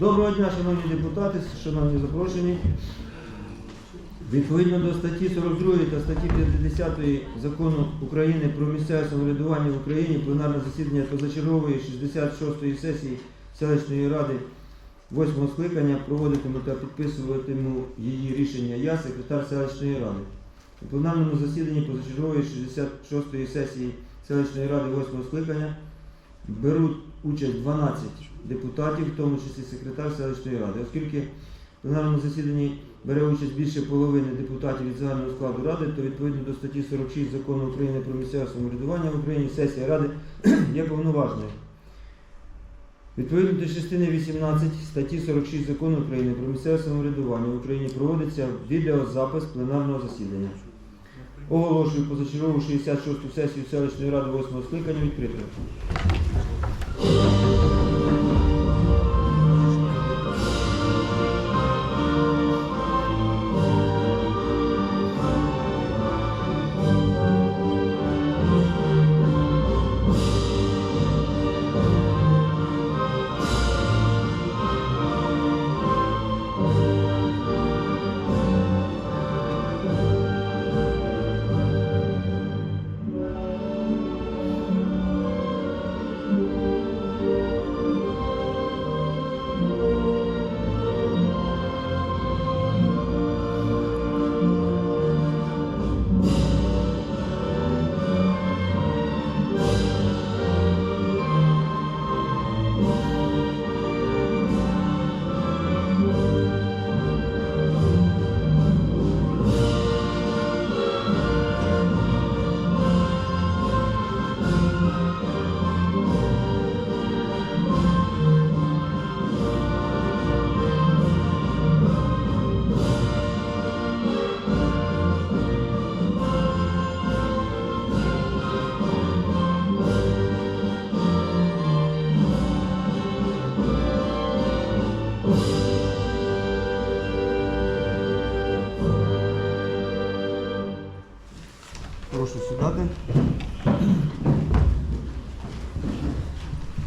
Доброго дня, шановні депутати, шановні запрошені. Відповідно до статті 42 та статті 50 закону України про місцеве самоврядування в Україні пленарне засідання позачергової 66-ї сесії селищної ради 8 скликання проводитиму та підписуватиму її рішення я, секретар селищної ради. У пленарному засіданні позачергової 66-ї сесії селищної ради 8 скликання беруть участь 12 депутатів, в тому числі секретар селищної ради. Оскільки в пленарному засіданні бере участь більше половини депутатів від загального складу ради, то відповідно до статті 46 закону України про місцеве самоврядування в Україні сесія ради є повноважною. Відповідно до частини 18 статті 46 закону України про місцеве самоврядування в Україні проводиться відеозапис пленарного засідання. Оголошую позачергову 66-ту сесію селищної ради 8 скликання відкритою.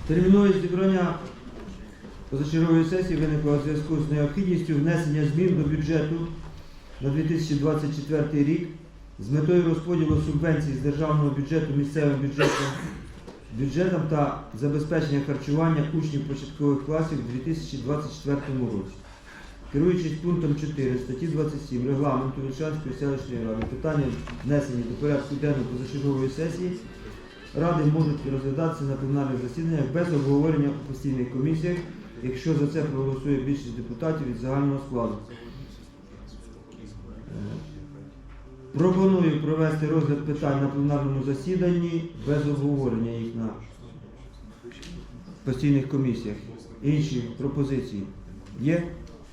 Термінове зібрання позачергової сесії виникло у зв'язку з необхідністю внесення змін до бюджету на 2024 рік з метою розподілу субвенцій з державного бюджету місцевим бюджетом, бюджетом та забезпечення харчування учнів початкових класів у 2024 році. Керуючись пунктом 4 статті 27 регламенту Вільшанської селищної ради, питання внесені до порядку денного позачергової сесії ради можуть розглядатися на пленарних засіданнях без обговорення у постійних комісіях, якщо за це проголосує більшість депутатів від загального складу. Пропоную провести розгляд питань на пленарному засіданні без обговорення їх на постійних комісіях. Інші пропозиції є?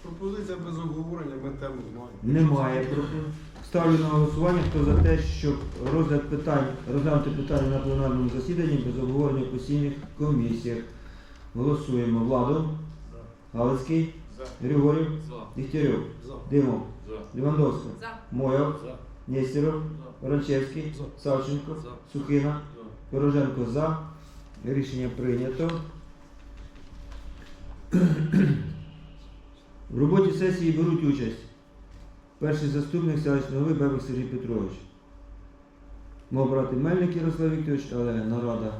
Пропозиція без обговорення, ми тему знаємо. Немає. Пропо- Ставлю на голосування, хто за те, щоб розгляд питань, розглянути питання на пленарному засіданні без обговорення в постійних комісіях. Голосуємо. Владу, Галицький, Григорів, Дігтярьов, За. Димов, За. Лівандовська, За. Нестеров, Ворончевський, Савченко, Сухина, Пороженко? За. Рішення прийнято. В роботі сесії беруть участь перший заступник селищного голови Бебик Сергій Петрович. Мав брати Мельник Ярослав Вікторович, але нарада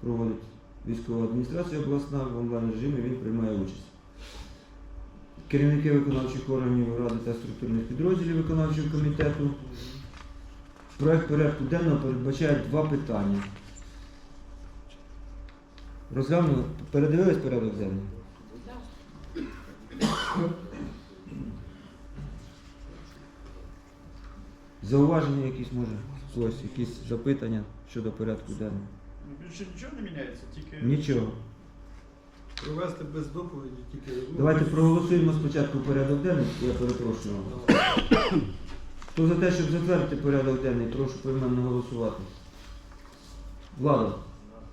проводить військова адміністрація обласна в онлайн режимі, він приймає участь. Керівники виконавчих органів ради та структурних підрозділів виконавчого комітету. Проект порядку денного передбачає два питання. Розглянули, передивились порядок денний? Зауваження якісь може, ось якісь запитання щодо порядку денного? Ну, Більше нічого не міняється, тільки Нічого. Провести без доповіді тільки. ну, Давайте проголосуємо спочатку порядок денний, я перепрошую. Хто за те, щоб затвердити порядок денний, прошу поіменно голосувати. Влада,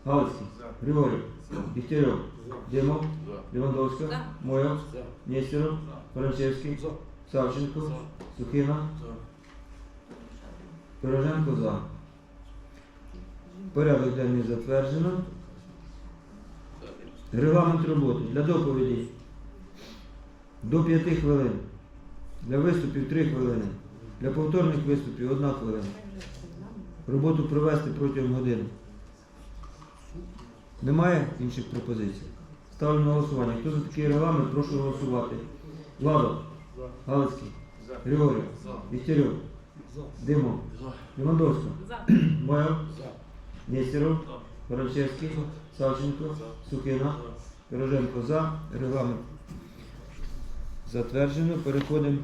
Галицький. Григорій, Дігтярьов, Димов. Лівандовська, За. Моя, Нестеров, Ворончевський, Савченко, Сухина, Пироженко за. Порядок денний затверджено. Регламент роботи для доповіді до 5 хвилин. Для виступів 3 хвилини. Для повторних виступів 1 хвилина. Роботу провести протягом години. Немає інших пропозицій? Ставлю на голосування. Хто за такий регламент, прошу голосувати. Ладо, Галицький, Григорій, Вістерюк, За. Димов, Левандовська, За. Нестеров, Ворончевський, Савченко, Сукина, Пироженко за. Регламент. Затверджено. Переходимо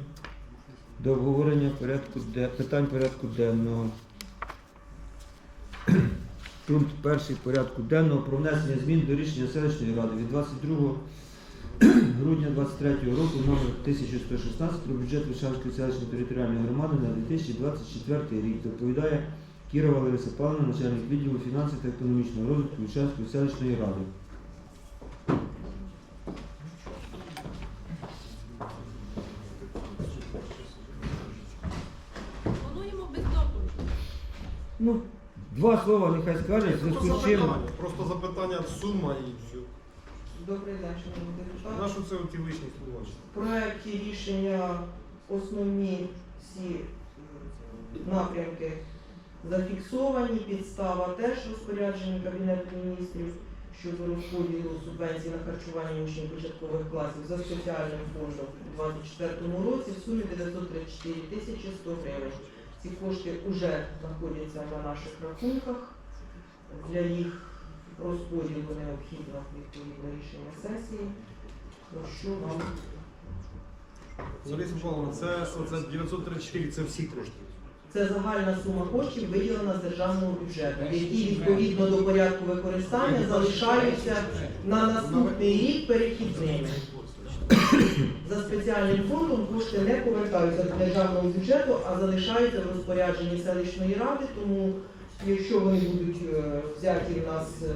до обговорення порядку де- питань порядку денного. Пункт перший порядку денного про внесення змін до рішення селищної ради від 22 грудня 23 року номер 1116 про бюджет Вишанської селищної територіальної громади на 2024 рік. Доповідає Кірова Лариса Павловна, начальник відділу фінансів та економічного розвитку Вишанської селищної ради. Плануємо без доповіді. Ну, два слова нехай скаже, в Просто зв'язку з чим. запитання, просто запитання сума і все. Добрий день, шановні депутати. На що це слова? В проєкті рішення основні всі е, напрямки зафіксовані. Підстава теж розпорядження Кабінету міністрів щодо розподілу субвенцій на харчування учнів початкових класів за спеціальним фондом у 2024 році в сумі 934 тисячі 100 гривень. Ці кошти вже знаходяться на наших рахунках. Для їх розподілу необхідно відповідне рішення сесії. Прошу вам Лариса Павловна, це? Це 934, це всі кошти. Це загальна сума коштів виділена з державного бюджету, які відповідно до порядку використання залишаються на наступний рік перехідними. За спеціальним фондом кошти не повертаються до державного бюджету, а залишаються в розпорядженні селищної ради. Тому якщо вони будуть е, взяті в нас е,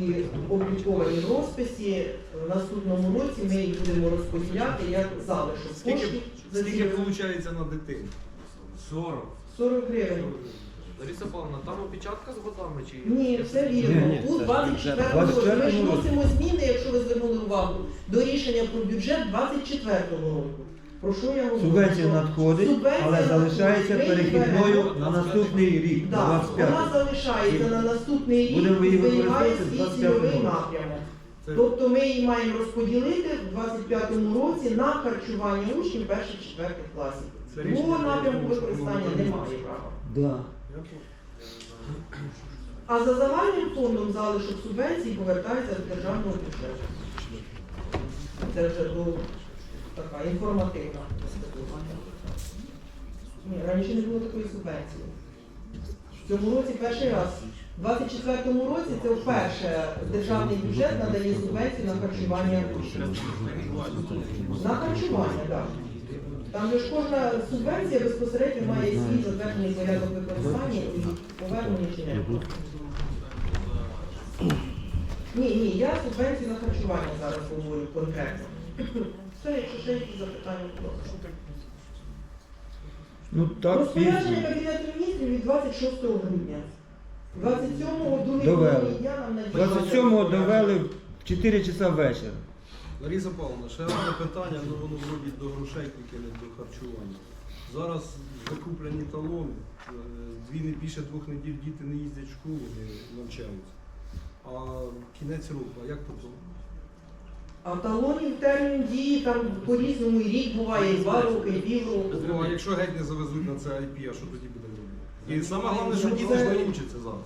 і опубліковані в розписі, в наступному році ми їх будемо розподіляти як залишок Скільки, коштів. скільки виходить на дитину? 40. 40 гривень. Лариса Павловна, там опечатка з годами чи Ні, все вірно. ні, У це 24 бюджет. році ми ж 24-му вносимо зміни, якщо ви звернули увагу, до рішення про бюджет 24 року. Про що я говорю? Субвенція надходить, субвенція але залишається Ми перехідною беремо. на наступний рік, на Да, 25 вона залишається на наступний рік Будемо її і зберігає використовувати в свій 25-му цільовий році. напрямок. Це Тобто ми її маємо розподілити в 25-му році на харчування учнів перших-четвертих класів. Це Другого напрямку використання воно немає права. Да. А за загальним фондом залишок субвенцій повертається до державного бюджету. Це вже до така інформативна. Ні, раніше не було такої субвенції. В цьому році перший раз. У 24-му році це вперше державний бюджет надає субвенцію на харчування учнів. На харчування, так. Там ж кожна субвенція безпосередньо має свій затверджений порядок використання і повернення чи не. Ні, ні, я субвенцію на харчування зараз говорю конкретно. Все, якщо ще якісь запитання, будь ласка. Ну так Розпорядження пізно. Кабінету міністрів від 26 грудня. 27-го другий Довели. половині дня нам надійшло 27-го довели в 4 часа вечора. Лариса Павловна, ще одне питання, ну воно вроді до грошей, тільки не до харчування. Зараз закуплені талони, е, дві не більше двох неділь діти не їздять в школу, не навчаються. А кінець року, а як потім? А талонів термін дії там по-різному і рік буває, і два роки, і півроку. Ну, а якщо геть не завезуть на це IP, а що тоді буде робити? І саме головне, що діти ж не вчаться зараз.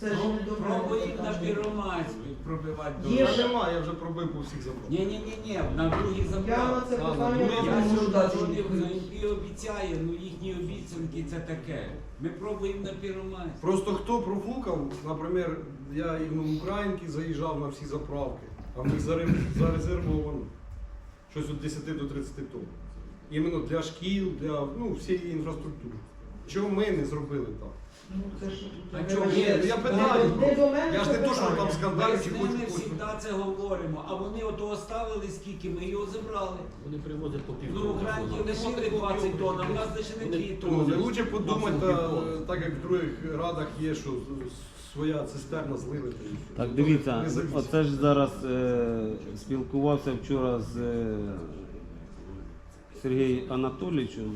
Це ж не добре. Пробуємо на піромазі пробивати Є дорогу. ще- Я вже пробив по всіх забрав. Ні, ні, ні, ні, на другий Я на це питання ну, Я не можу дати. відповідь. і обіцяє, ну їхні обіцянки це таке. Ми пробуємо на піромазі. Просто хто профукав, наприклад, я і в Новоукраїнки заїжджав на всі заправки, а заре- зарезервовано щось від 10 до 30 тонн. Іменно для шкіл, для ну, всієї інфраструктури. Чого ми не зробили так? Ну, це ж А чого? Ні, ну я питаю не- Не до мене Я ж це не то, що там. Ми скандалю з чи ними хочу. завжди це говоримо, а вони ото оставили скільки, ми його забрали. вони привозять по Ну, в Україні не буде 20 тонн, а в нас лише не 2 Ну, не тонни. лучше подумати, та, так як в других радах є, що своя цистерна злили. Так, дивіться, оце ж зараз е, спілкувався вчора з е, Сергій Анатолійовичем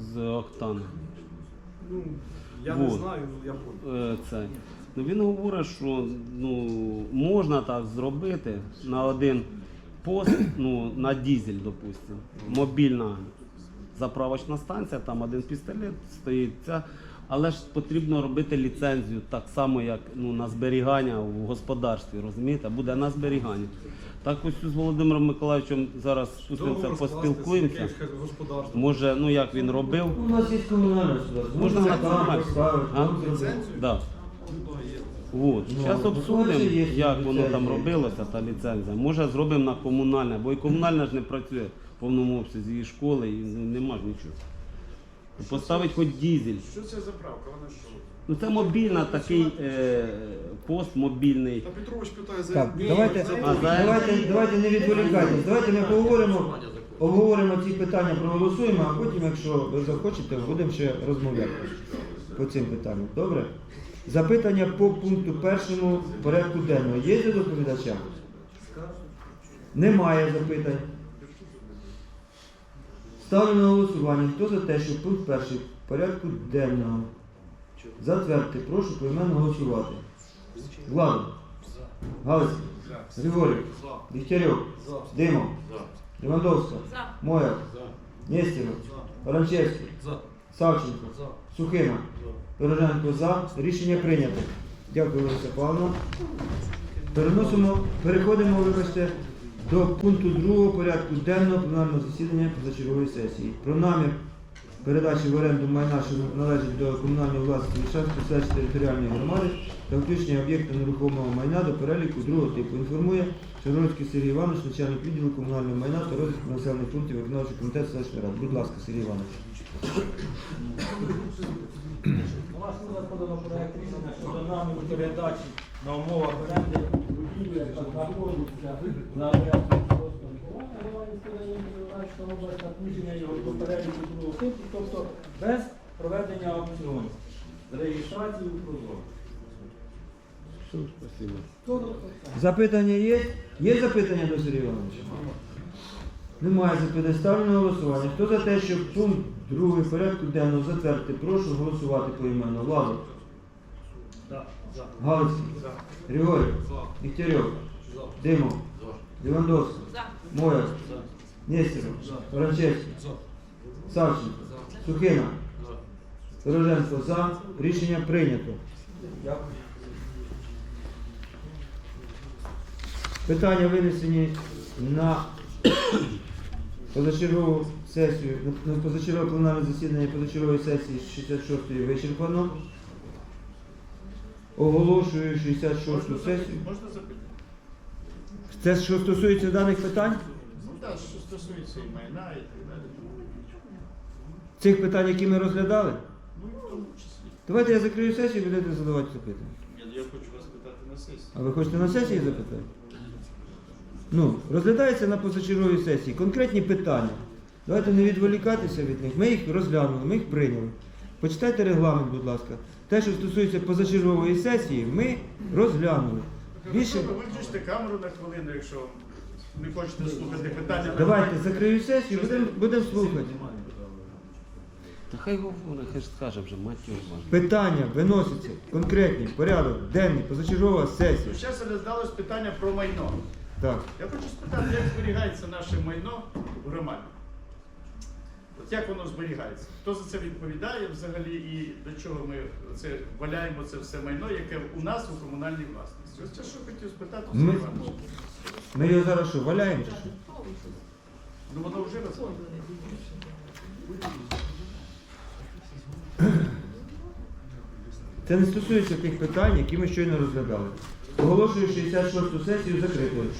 з Октана. Ну, я не Вот. знаю, ну я понял. Е, Це. Ну, він говорить, що ну, можна так зробити на один пост, ну, на дізель, допустимо. Мобільна заправочна станція, там один пістолет стоїть. Ця, але ж потрібно робити ліцензію так само, як ну, на зберігання в господарстві, розумієте? Буде на зберігання. Так ось з Володимиром Миколаївичем зараз спустимося, поспілкуємося. Може, ну як він робив. У нас є комунальне сюди. Можна на. А? Да. Вот. Ну, Зараз ну, обсудимо, як воно там робилося, та ліцензія. Може зробимо на комунальне, бо і комунальне ж не працює в повному обсязі і школи, і ну, нема ж нічого. Поставить хоч дізель. Що це за правка? Вона що? Ну це мобільна такий е, пост мобільний. Та Петрович питає за Так, давайте, за- А, за- давайте, давайте не відволікайтесь. Давайте ми поговоримо, обговоримо ці питання, проголосуємо, а потім, якщо ви захочете, будемо ще розмовляти по цим питанням. Добре? Запитання по пункту першому порядку денного. Є до доповідача? Немає запитань. Ставлю на голосування. Хто за те, що пункт перший порядку денного затвердити, прошу поіменно голосувати. Влада. Галицький. Григорій. Дегтярьов. Димов. Левандовська. Моя. Нестеров. Ворончевський. За. Савченко. Сухина. Дороженко за. Рішення прийнято. Дякую, Лариса Павловна. Переносимо, переходимо, вибачте, до пункту другого порядку денного пленарного засідання позачергової сесії. Про намір передачі в оренду майна, що належить до комунальної власності Вільшанської селищної територіальної громади та включення об'єкта нерухомого майна до переліку другого типу. Інформує Шаровський Сергій Іванович, начальник відділу комунального майна та розвитку населених пунктів виконавчого комітету селищної ради. Будь ласка, Сергій Іванович. У вас буде подано проект рішення щодо наміру передачі на умовах оренди тобто без проведення аукціону з реєстрацією у прозоро. Запитання є? Є запитання до Сергія Івановича? Немає запитань. Ставлю на голосування. Хто за те, щоб пункт другий порядку денного затвердити, прошу голосувати поіменно. Влада. Галицький. Григорій. Дегтярьов. Димов. Левандовський. Моя. Нестеров. Ворончевський. Савченко. Сухина. За. За. Рішення прийнято. Питання винесені на позачергову сесію, на позачергове пленарне засідання позачергової сесії 66-ї вичерпано. Оголошую 66-ту сесію. Можна запитати? Це що стосується даних питань? Ну так, що стосується і майна, і так далі. Цих питань, які ми розглядали? Ну, і в тому числі. Давайте я закрию сесію і будете задавати запитання. Ні, ну, Я хочу вас питати на сесії. А ви хочете на сесії запитати? Ну, розглядається на позачерговій сесії конкретні питання. Давайте не відволікатися від них. Ми їх розглянули, ми їх прийняли. Почитайте регламент, будь ласка. Те, що стосується позачергової сесії, ми розглянули. Більше. Ви виключите камеру на хвилину, якщо не хочете слухати питання. Давайте закрию сесію, будемо будем слухати. Та хай говорить, хай скаже вже, матір ваша. Питання виносяться конкретні, порядок, денний, позачергова сесія. Зараз розглядалось питання про майно. Так. Я хочу спитати, як зберігається наше майно в громаді? От як воно зберігається? Хто за це відповідає взагалі і до чого ми це валяємо це все майно, яке у нас у комунальній власності? Ось це що хотів спитати Ми- Ми його зараз що, валяємо чи що? Ну воно вже розглядано. Це не стосується тих питань, які ми щойно розглядали. Оголошую 66-ту сесію закритою.